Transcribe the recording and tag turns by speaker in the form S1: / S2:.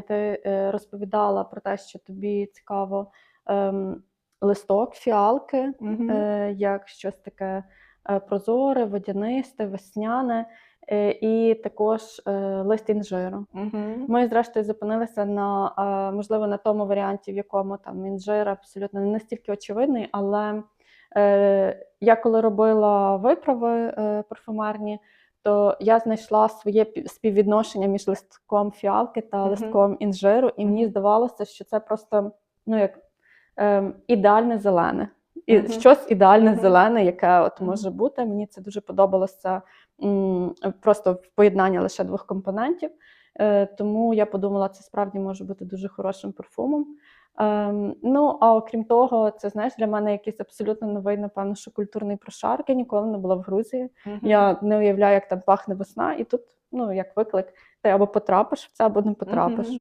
S1: Ти е, розповідала про те, що тобі цікаво ем, листок, фіалки,
S2: Мгм.
S1: е, як щось таке е, прозоре, водянисте, весняне, е, і також е, лист інжиру.
S2: Мгм.
S1: Ми, зрештою, зупинилися на е, можливо на тому варіанті, в якому там інжир абсолютно не настільки очевидний, але е, я коли робила виправи е, парфумерні, то я знайшла своє співвідношення між листком фіалки та листком інжиру, і мені здавалося, що це просто ну як ем, ідеальне зелене. І
S2: Мгм.
S1: щось ідеальне
S2: Мгм.
S1: зелене, яке от може бути. Мені це дуже подобалося м, просто в поєднанні лише двох компонентів. Е, тому я подумала, це справді може бути дуже хорошим парфумом. Ем, ну, а окрім того, це знаєш для мене якийсь абсолютно новий, напевно, що культурний прошарк. Я ніколи не була в Грузії.
S2: Мгм.
S1: Я не уявляю, як там пахне весна, і тут, ну як виклик, ти або потрапиш в це, або не потрапиш.
S2: Мгм.